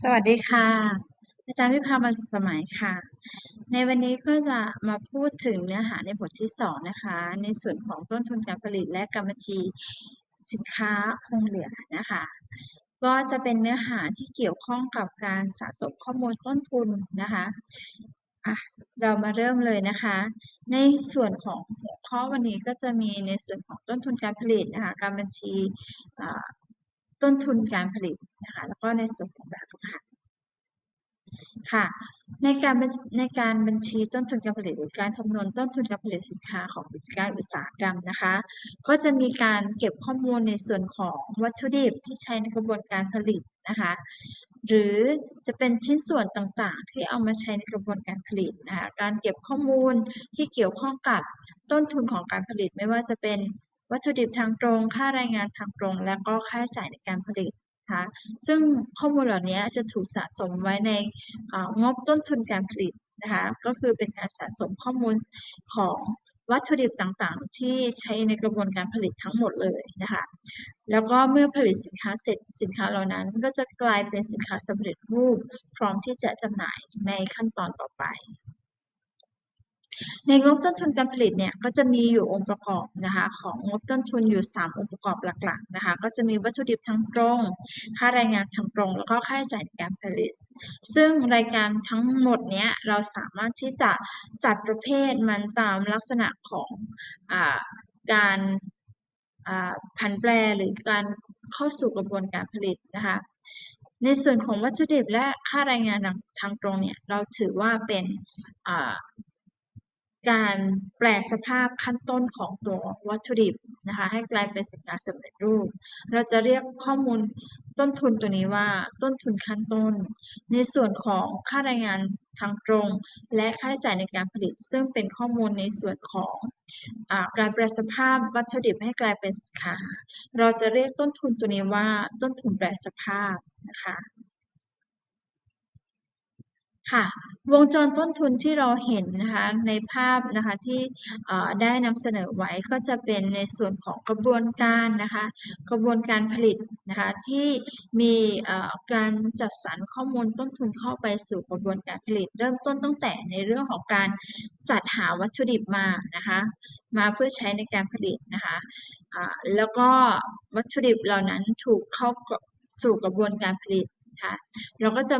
สวัสดีค่ะ อาจารย์วิภาบรรสุสมัยค่ะ ในวันนี้ก็จะมาพูดถึงเนื้อหาในบทที่สองนะคะ ในส่วนของต้นทุนการผลิตและกรรมบัญชีสินค้าคงเหลือนะคะ ก็จะเป็นเนื้อหาที่เกี่ยวข้องกับการสะสมข้อมูลต้นทุนนะคะอะเรามาเริ่มเลยนะคะ ในส่วนของหัวข้อวันนี้ก็จะมีในส่วนของต้นทุนการผลิตนะคะการบัญชี ต้นทุนการผลิตนะคะแล้วก็ในส่วนของแบบฝึกหัดค่ะ ในการในการบัญชีต้นทุนการผลิตหรือการคำนวณต้นทุนการผลิตสินค้าของกิจการอุตสาหกรรมนะคะ ก็จะมีการเก็บข้อมูลในส่วนของวัตถุดิบที่ใช้ในกระบวนการผลิตนะคะ หรือจะเป็นชิ้นส่วนต่างๆ ที่เอามาใช้ในกระบวนการผลิตนะคะการเก็บข้อมูลที่เกี่ยวข้องกับต้นทุนของการผลิตไม่ว่าจะเป็น วัตถุดิบทางตรง ค่าแรงงานทางตรง และก็ค่าใช้จ่ายในการผลิตนะคะซึ่งข้อมูลเหล่านี้จะถูกสะสมไว้ในงบต้นทุนการผลิตนะคะก็คือเป็นการสะสมข้อมูลของวัตถุดิบต่างๆ ที่ใช้ในกระบวนการผลิตทั้งหมดเลยนะคะแล้วก็เมื่อผลิตสินค้าเสร็จสินค้าเหล่านั้นก็จะกลายเป็นสินค้าสำเร็จรูปพร้อมที่จะจำหน่ายในขั้นตอนต่อไป ในงบต้นทุนการผลิตเนี่ยก็จะมีอยู่องค์ประกอบนะคะของงบต้นทุนอยู่ 3 องค์ประกอบหลักๆนะคะก็จะมีวัตถุดิบทางตรง ค่าแรงงานทางตรง แล้วก็ค่าใช้จ่ายในการผลิต ซึ่งรายการทั้งหมดเนี้ยเราสามารถที่จะจัดประเภทมันตามลักษณะของอการผันแปรหรือการเข้าสู่กระบวนการผลิตนะคะในส่วนของวัตถุดิบและค่าแรงงานทางตรงเนี่ยเราถือว่าเป็น การแปลสภาพขั้นต้นของตัววัตถุดิบนะคะให้กลายเป็นสินค้าสำเร็จรูป เราจะเรียกข้อมูลต้นทุนตัวนี้ว่าต้นทุนขั้นต้น ในส่วนของค่าแรงงานทางตรง และค่าใช้จ่ายในการผลิต ซึ่งเป็นข้อมูลในส่วนของอการแปลสภาพวัตถุดิบให้กลายเป็นสินค้า เราจะเรียกต้นทุนตัวนี้ว่าต้นทุนแปลสภาพนะคะ ค่ะ วงจรต้นทุนที่เราเห็นนะคะในภาพนะคะที่ได้นำเสนอไว้ก็จะเป็นในส่วนของกระบวนการนะคะกระบวนการผลิตนะคะที่มีการจัดสรรข้อมูลต้นทุนเข้าไปสู่กระบวนการผลิต เริ่มต้นตั้งแต่ในเรื่องของการจัดหาวัตถุดิบมานะคะมาเพื่อใช้ในการผลิตนะคะแล้วก็วัตถุดิบเหล่านั้นถูกเข้าสู่กระบวนการผลิต คะเราก็จะ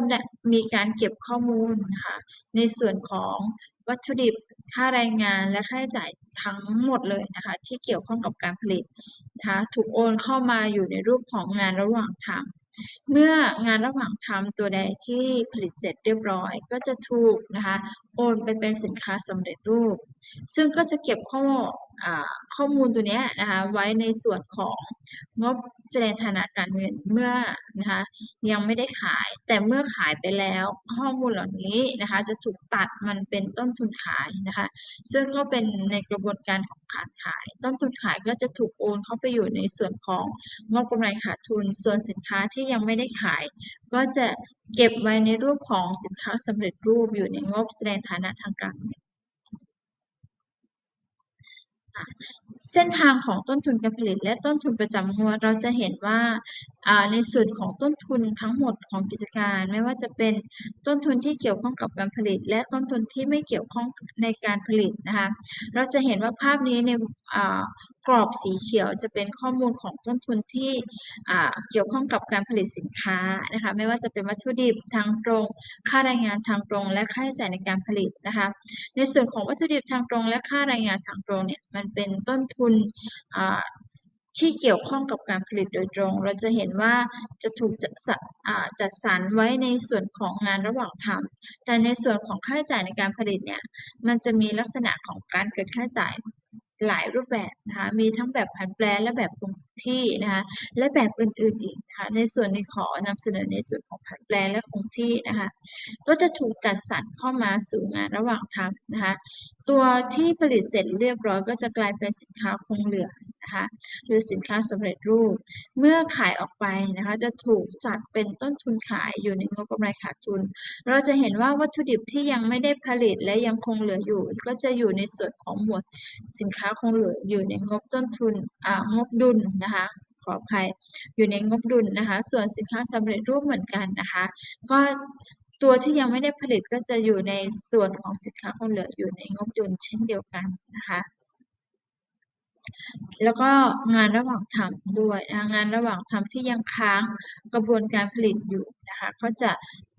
มีการเก็บข้อมูลนะคะในส่วนของวัตถุดิบค่าแรงงานและค่าใช้จ่ายทั้งหมดเลยนะคะที่เกี่ยวข้องกับการผลิตนะคะถูกโอนเข้ามาอยู่ในรูปของงานระหว่างทำเมื่องานระหว่างทำตัวใดที่ผลิตเสร็จเรียบร้อย ก็จะถูกนะคะโอนไปเป็นสินค้าสำเร็จรูป ซึ่งก็จะเก็บข้อข้อมูลตัวนี้นะคะไว้ในส่วนของงบแสดงฐานะการเงินเมื่อนะคะยังไม่ได้ขายแต่เมื่อขายไปแล้วข้อมูลเหล่านี้นะคะจะถูกตัดมันเป็นต้นทุนขายนะคะซึ่งก็เป็นในกระบวนการของการขาย ต้นทุนขายก็จะถูกโอนเข้าไปอยู่ในส่วนของงบกำไรขาดทุน ส่วนสินค้าที่ยังไม่ได้ขาย ก็จะ เก็บไว้ในรูปของสินค้าสำเร็จรูปอยู่ในงบแสดงฐานะทางการเงิน เส้นทางของต้นทุนการผลิตและต้นทุนประจำงวด เราจะเห็นว่าในส่วนของต้นทุนทั้งหมดของกิจการ ไม่ว่าจะเป็นต้นทุนที่เกี่ยวข้องกับการผลิต และต้นทุนที่ไม่เกี่ยวข้องในการผลิตนะคะเราจะเห็นว่าภาพนี้ในกรอบสีเขียวจะเป็นข้อมูลของต้นทุนที่เกี่ยวข้องกับการผลิตสินค้านะคะไม่ว่าจะเป็นวัตถุดิบทางตรง ค่าแรงงานทางตรง และค่าใช้จ่ายในการผลิตนะคะในส่วนของวัตถุดิบทางตรง และค่าแรงงานทางตรงเนี่ยมันเป็นต้นทุนที่เกี่ยวข้องกับการผลิตโดยตรง เราจะเห็นว่าจะถูกจัดสรรไว้ในส่วนของงานระหว่างทำแต่ในส่วนของค่าใช้จ่ายในการผลิตเนี่ย มันจะมีลักษณะของการเกิดค่าใช้จ่ายหลายรูปแบบนะคะ มีทั้งแบบผันแปรและแบบคงที่นะคะ และแบบอื่นๆอีกนะคะ ในส่วนนี้ขอนำเสนอในส่วน ผันแปรและคงที่นะคะก็จะถูกจัดสรรเข้ามาสู่งานระหว่างทำนะคะตัวที่ผลิตเสร็จเรียบร้อยก็จะกลายเป็นสินค้าคงเหลือนะคะหรือสินค้าสำเร็จรูป เมื่อขายออกไปนะคะจะถูกจัดเป็นต้นทุนขายอยู่ในงบกำไรขาดทุน เราจะเห็นว่าวัตถุดิบที่ยังไม่ได้ผลิตและยังคงเหลืออยู่ ก็จะอยู่ในส่วนของหมวดสินค้าคงเหลืออยู่ในงบต้นทุนอ่างบดุลนะคะ ขออภัยอยู่ในงบดุลนะคะ ส่วนสินค้าสำเร็จรูปเหมือนกันนะคะ ก็ตัวที่ยังไม่ได้ผลิตก็จะอยู่ในส่วนของสินค้าคงเหลืออยู่ในงบดุลเช่นเดียวกันนะคะแล้วก็งานระหว่างทำด้วยงานระหว่างทำที่ยังค้างกระบวนการผลิตอยู่นะคะก็จะ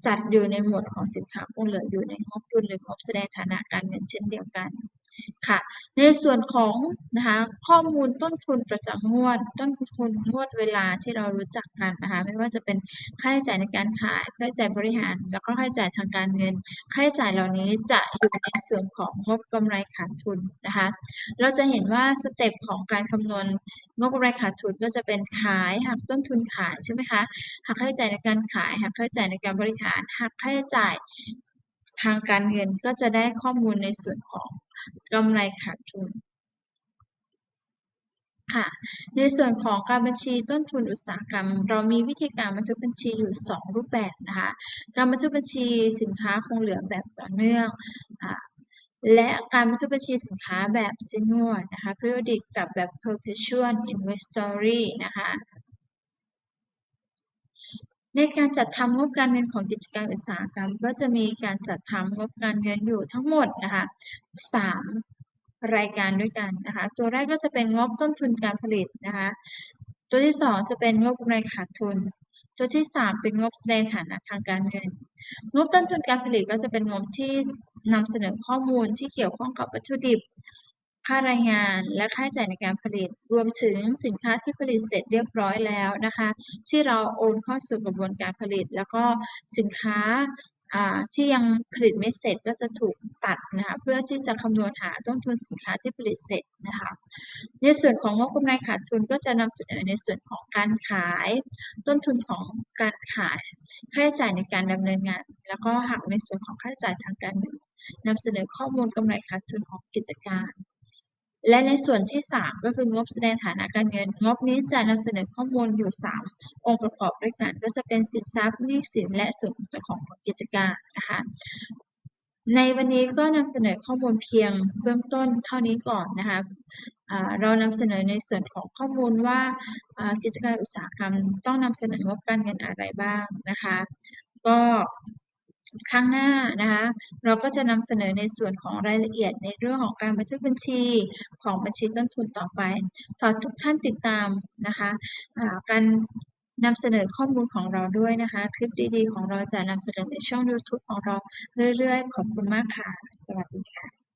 จัดอยู่ในหมวดของสินค้าคงเหลืออยู่ในงบดุลหรืองบแสดงฐานะการเงินเช่นเดียวกัน ค่ะ ในส่วนของนะคะข้อมูลต้นทุนประจำงวด ต้นทุนงวดเวลาที่เรารู้จักกันนะคะไม่ว่าจะเป็นค่าใช้จ่ายในการขายค่าใช้จ่ายบริหาร แล้วก็ค่าใช้จ่ายทางการเงิน ค่าใช้จ่ายเหล่านี้จะอยู่ในส่วนของงบกำไรขาดทุนนะคะเราจะเห็นว่าสเต็ปของการคำนวณงบกำไรขาดทุนก็จะเป็นขายหักต้นทุนขายใช่ไหมคะหักค่าใช้จ่ายในการขายหักค่าใช้จ่ายในการบริหารหักค่าใช้จ่ายทางการเงินก็จะได้ข้อมูลในส่วนของ กำไรขาดทุนค่ะในส่วนของการบัญชีต้นทุนอุตสาหกรรม เรามีวิธีการบันทึกบัญชีอยู่ 2 รูปแบบนะคะการบันทึกบัญชีสินค้าคงเหลือแบบต่อเนื่องอและการบันทึกบัญชีสินค้าแบบ senior นะคะ periodic กับแบบ perpetual inventory นะคะ ในการจัดทำงบการเงินของกิจการอุตสาหกรรม ก็จะมีการจัดทำงบการเงินอยู่ทั้งหมดนะคะ3รายการด้วยกันนะคะตัวแรกก็จะเป็นงบต้นทุนการผลิตนะคะตัวที่ 2 จะเป็นงบกำไรขาดทุน ตัวที่ 3 เป็นงบแสดงฐานะทางการเงิน งบต้นทุนการผลิตก็จะเป็นงบที่นำเสนอข้อมูลที่เกี่ยวข้องกับวัตถุดิบ ค่าแรงงานและค่าใช้จ่ายในการผลิต รวมถึงสินค้าที่ผลิตเสร็จเรียบร้อยแล้วนะคะ ที่เราโอนเข้าสู่กระบวนการผลิต แล้วก็สินค้าที่ยังผลิตไม่เสร็จก็จะถูกตัดนะคะเพื่อที่จะคำนวณหาต้นทุนสินค้าที่ผลิตเสร็จนะคะในส่วนของงบกำไรขาดทุนก็จะนำเสนอในส่วนของการขาย ต้นทุนของการขายค่าใช้จ่ายในการดำเนินงาน แล้วก็หักในส่วนของค่าใช้จ่ายทางการเงินนำเสนอข้อมูลกำไรขาดทุนของกิจการ และในส่วนที่ 3 ก็คืองบแสดงฐานะการเงิน งบนี้จะนำเสนอข้อมูลอยู่ 3 องค์ประกอบด้วยกันก็จะเป็นสินทรัพย์หนี้สินและส่วนของเจ้าของกิจการนะคะในวันนี้ก็นำเสนอข้อมูลเพียงเบื้องต้นเท่านี้ก่อนนะคะเรานำเสนอในส่วนของข้อมูลว่าอ่ากิจการอุตสาหกรรมต้องนำเสนองบการเงินอะไรบ้างนะคะ ก็ ครั้งหน้านะคะเราก็จะนำเสนอในส่วนของรายละเอียดในเรื่องของการบันทึกบัญชีของบัญชีต้นทุนต่อไปฝากทุกท่านติดตามนะคะะการนำเสนอข้อมูลของเราด้วยนะคะ คลิปดีๆ ของเราจะนำเสนอในช่อง YouTube ของเราเรื่อยๆ ขอบคุณมากค่ะ สวัสดีค่ะ